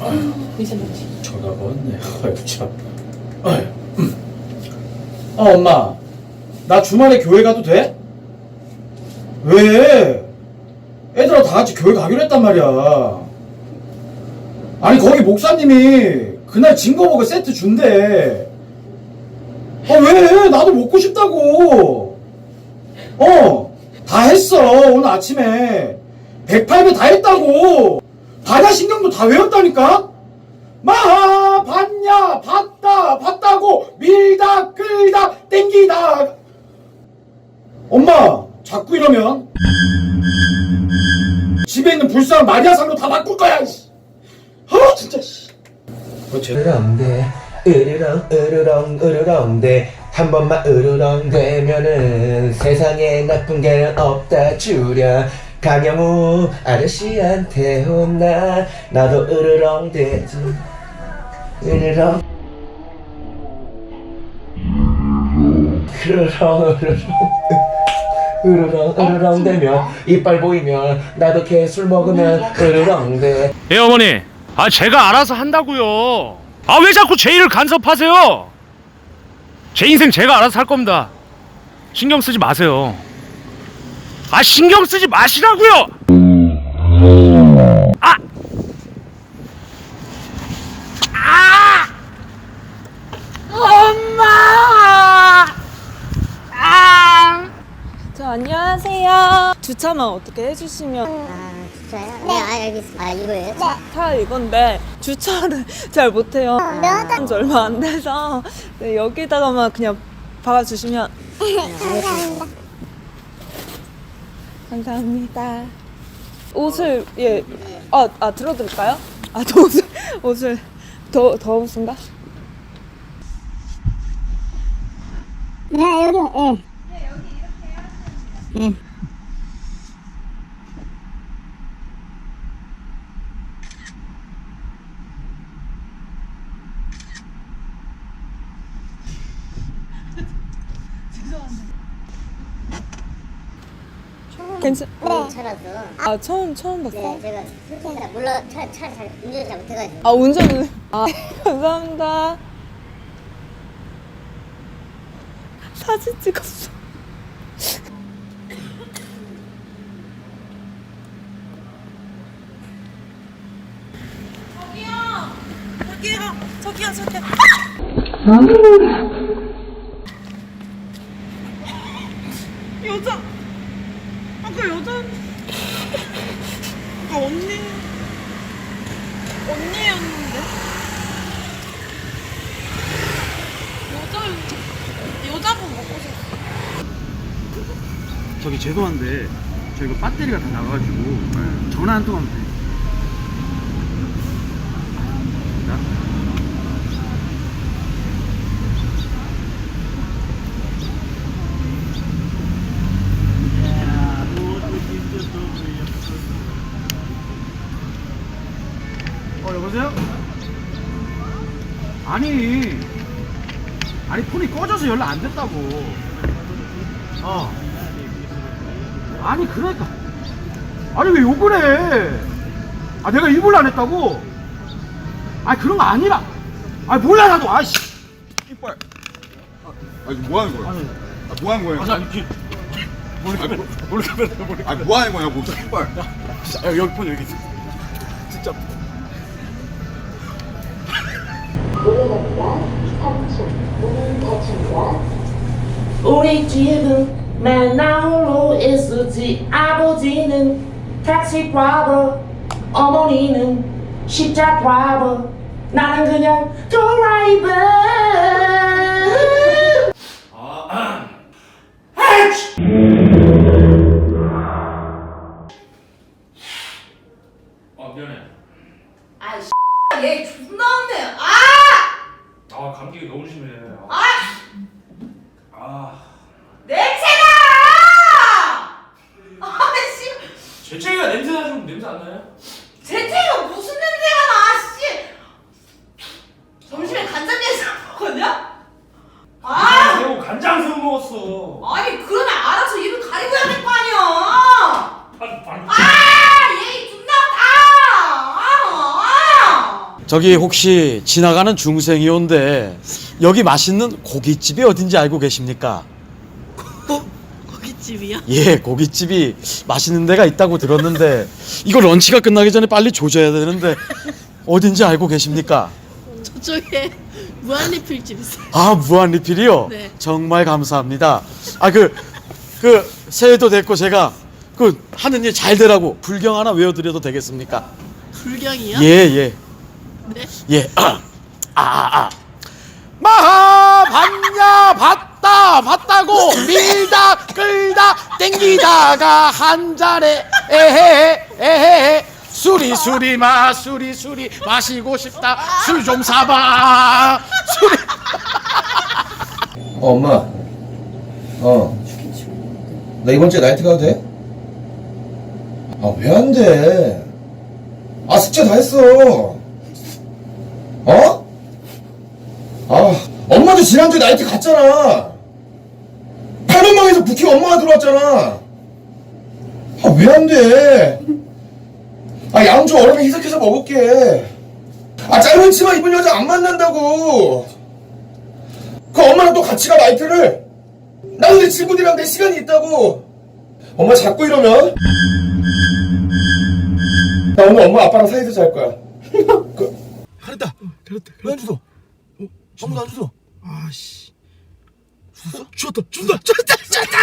아유, 미세먼지. 전화가 왔네. 아유, 참. 아유. 음. 아, 엄마. 나 주말에 교회 가도 돼? 왜? 애들하고 다 같이 교회 가기로 했단 말이야. 아니, 거기 목사님이 그날 증거보고 세트 준대. 아, 왜? 나도 먹고 싶다고. 어, 다 했어. 오늘 아침에. 108배 다 했다고. 반야 신경도 다 외웠다니까? 마, 봤냐, 봤다, 봤다고, 밀다, 끌다, 땡기다. 엄마, 자꾸 이러면 집에 있는 불쌍한 마리아상도 다 바꿀 거야, 씨. 아, 진짜, 씨. 어, 제... 으르렁대 으르렁 으르렁 으르렁대 한 번만 으르렁 되면은 세상에 나쁜 게 없다 주려 강영우 아저씨한테 혼나. 나도 으르렁 대지. 으르렁. 으르렁 으르렁. 으르렁 으르렁 되면 이빨 보이면 나도 개술 먹으면 으르렁 돼. 예 어머니. 아 제가 알아서 한다고요. 아 왜 자꾸 제 일을 간섭하세요? 제 인생 제가 알아서 할 겁니다. 신경 쓰지 마세요 아 신경 쓰지 마시라고요 아! 아! 엄마! 아! 저 안녕하세요. 주차만 어떻게 해주시면 아, 진짜요? 네, 아, 알겠습니다. 아, 이거예요? 네. 차 이건데 주차를 잘 못해요. 한지 얼마 안 돼서 네, 여기다가만 그냥 박아주시면 감사합니다. 감사합니다. 옷을 예, 아, 아 들어드릴까요? 아, 더 옷을 옷을 더 더우신가? 네, 여기, 예. 네. 괜찮? 네. 차라서. 아 처음 처음 봤어. 네, 제가 술캔다 몰라, 차, 차 잘, 운전 잘 못해가지고. 아 운전을 아 감사합니다. 사진 찍었어. 여자 아까 여자 아까 언니 언니였는데? 여자 여자분 먹고 싶어. 저기 죄송한데 저희가 배터리가 다 나가가지고 전화 한 통하면 돼 어 여보세요? 아니 아니 폰이 꺼져서 연락 안 됐다고 어 아니 그러니까 아니 왜 욕을 해? 아 내가 일부러 안 했다고? 아니 그런 거 아니라 아 몰라 나도 아씨 이빨. 아, 아니 뭐 하는 거야? 아니 아, 뭐 하는 거야? 아니 아니 기 몰래 카메라 몰래 아, 뭐 하는 거야? 뭐 이빨. 아, 여기 폰 여기 있어 진짜 우리 집은 맨날 홀로 있었지 아버지는 택시 드라이버 어머니는 십자 드라이버 나는 그냥 드라이버 아 미안해 아이 얘 존나 없네 아 아 감기가 너무 심해. 아, 아. 냄새나 아씨 재채기가 냄새 나좀 냄새 안 나요? 재채기가 무슨 냄새가 나씨 점심에 간장 냄새 먹었냐? 아 새우 간장 새우 먹었어 아니 그러면 알아서 입을 가리고 해야 될 거 아니야 반, 반. 아 얘 존나 다 아, 아. 저기 혹시 지나가는 중생이 온데 여기 맛있는 고깃집이 어딘지 알고 계십니까? 고깃집이요? 예, 고깃집이 맛있는 데가 있다고 들었는데 이거 런치가 끝나기 전에 빨리 조져야 되는데 어딘지 알고 계십니까? 저쪽에 무한리필집 있어요. 아 무한 리필이요? 네. 정말 감사합니다. 아 그 그 새해도 됐고 제가 그 하는 일 잘 되라고 불경 하나 외워드려도 되겠습니까? 불경이요? 예 예. 네. 예. 아, 아, 아. 마하 봤냐 봤다 봤다고 밀다 끌다 땡기다가 한 잔에 에헤헤 에헤헤 수리 수리 마 수리 수리 마시고 싶다 술 좀 사봐 수리 어, 엄마. 어. 나 이번 주에 나이트 가도 돼? 아, 왜 안 돼? 아, 숙제 다 했어. 어? 아, 엄마도 지난주에 나이트 갔잖아. 8번방에서 부킹 엄마가 들어왔잖아. 아, 왜 안 돼? 아, 양주 얼음에 희석해서 먹을게. 아, 짧은 치마 입은 여자 안 만난다고. 그 엄마랑 또 같이 가 나이트를 나는 내 친구들이랑 내 시간이 있다고 엄마 자꾸 이러면 나 오늘 엄마 아빠랑 사이에서 잘 거야 그... 잘했다 잘했다 왜안 주소 어? 아무도 안 주소 아씨 주웠어? 주웠다 준다 줬다 줬다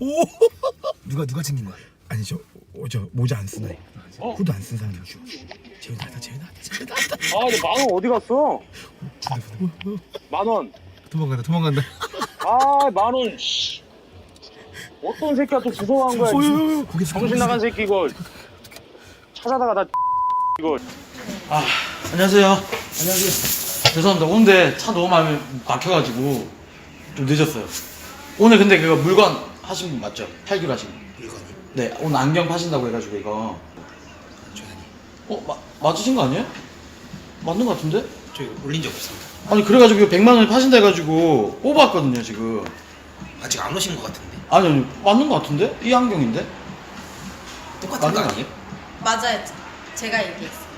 오 누가 누가 챙긴 거야? 아니 저, 어, 저 모자 안 쓰나 후드 안 쓴 사람이 주 재훈 나다 재훈 나다 재훈 나다 아, 근데 만원 어디 갔어? 만 원. 도망간다 도망간다 아, 만 원. 씨. 어떤 새끼가 또 주워간 거야? 어유 거기 정신 나간 새끼 이거. 찾아다가 나 이거. 아 안녕하세요 안녕하세요 죄송합니다 오는데 차 너무 많이 막혀가지고 좀 늦었어요 오늘 근데 그거 물건 하신 분 맞죠? 팔기로 하신 분 물건이? 네 오늘 안경 파신다고 해가지고 이거 어? 마, 맞으신 거 아니에요? 맞는 거 같은데? 저희 올린 적 없습니다. 아니 그래가지고 이거 100만 원에 파신다 해가지고 뽑았거든요 지금 아직 안 오신 것 같은데. 아니 아니 맞는 거 같은데? 이 안경인데? 똑같은 거? 아니에요? 맞아요. 제가 얘기했어요.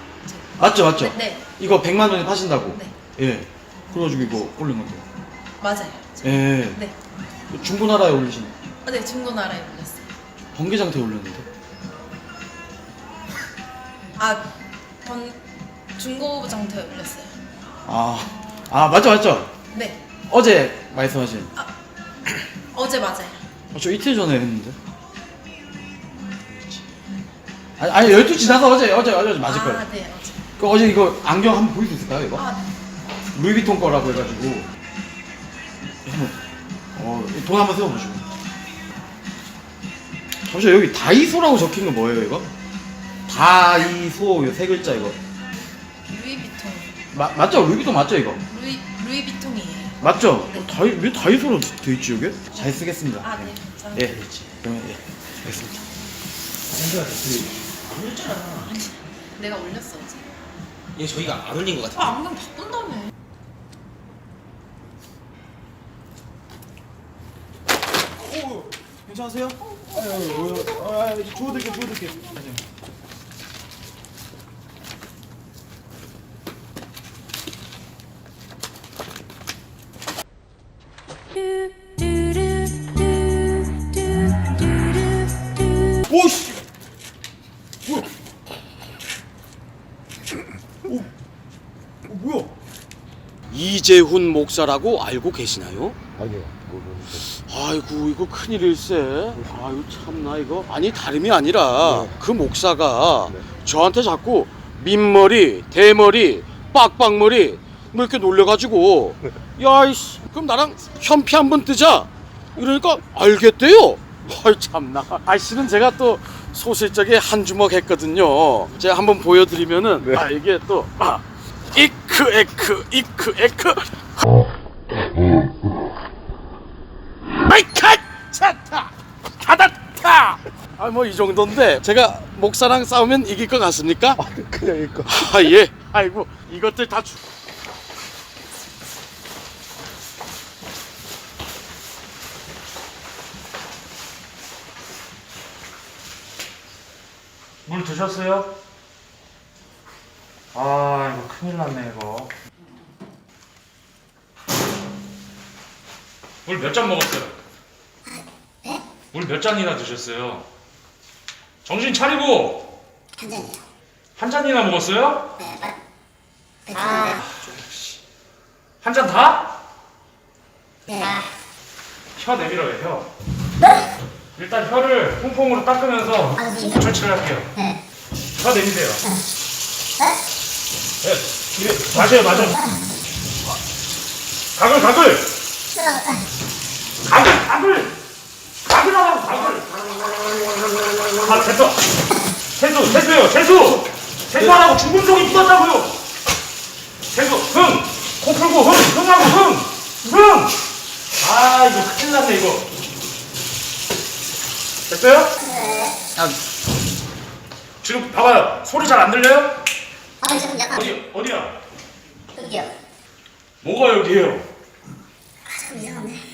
맞죠 맞죠? 네, 이거 100만 원에 파신다고 네. 예 그래가지고 이거 올린 건데 맞아요. 예 네. 중고나라에 올리신 아, 네, 중고나라에 올렸어요. 번개장터에 올렸는데 아, 번 중고장터에 올렸어요. 아, 아 맞죠 맞죠 네, 어제 말씀하신 어제 맞아요. 어, 저 이틀 전에 했는데 아니, 아니 12 지나서 어제 어제 어제 맞을 거예요 아, 네, 어제. 그 어제 이거 안경 한번 보일 수 있을까요 이거? 아, 네. 루이비통 거라고 해가지고 한번 어, 돈 한번 세워보시고 잠시만 여기 다이소라고 적힌 거 뭐예요 이거? 다이소 이거 세 글자 이거 루이비통. 마, 맞죠? 루이비통 맞죠 이거? 루이 루이비통이에요. 맞죠? 네. 어, 다이, 왜 다이소로 돼 있지 여기? 잘 쓰겠습니다 아, 네. 감사합니다. 예, 그러면 예, 알겠습니다 내가 올렸어 어제. 이게 저희가 안 올린 것 같은데. 아, 안경 바꾼다며. 괜찮으세요? 아유, 아, 아, 주워드릴게, 주워드릴게. 오씨! 이재훈 목사라고 알고 계시나요? 아이고 이거 큰일일세. 아유 참나 이거. 아니 다름이 아니라 그 목사가 저한테 자꾸 민머리 대머리 빡빡머리 뭐 이렇게 놀려가지고 야이씨 그럼 나랑 현피 한번 뜨자. 이러니까 알겠대요. 아이 참나. 아 실은 제가 또 소실적에 한 주먹 했거든요. 제가 한번 보여드리면은 아 이게 또 아, 이크 에크 이크 에크. 아이카 차타! 타다타! 아 뭐 이 정도인데 제가 목사랑 싸우면 이길 것 같습니까? 그냥 이거 아예. 아이고 이것들 다 주... 물 드셨어요? 아 이거 큰일 났네 이거 물 몇 잔 먹었어요? 물 몇 잔이나 드셨어요? 정신 차리고 한 잔이요. 한 잔이나 먹었어요? 네. 한잔 다? 네. 혀 내밀어요 혀 일단 혀를 퐁퐁으로 닦으면서 아, 네. 설치를 할게요 네. 혀 내미세요 네? 네, 이게 맞아요 맞아요. 가글 가글 가글 가글 가글하라고 가글 아 됐어. 세수 세수요 세수. 세수하라고 죽은 종이 묻었다고요. 세수 흥 코 풀고 흥 흥하고 흥 흥 아 이거 큰일 났네 이거. 됐어요? 아, 지금 봐봐요. 소리 잘 안 들려요? 아 이제 약간 어디 어디야? 여기요. 뭐가 여기에요? 아, 좀 이상한데.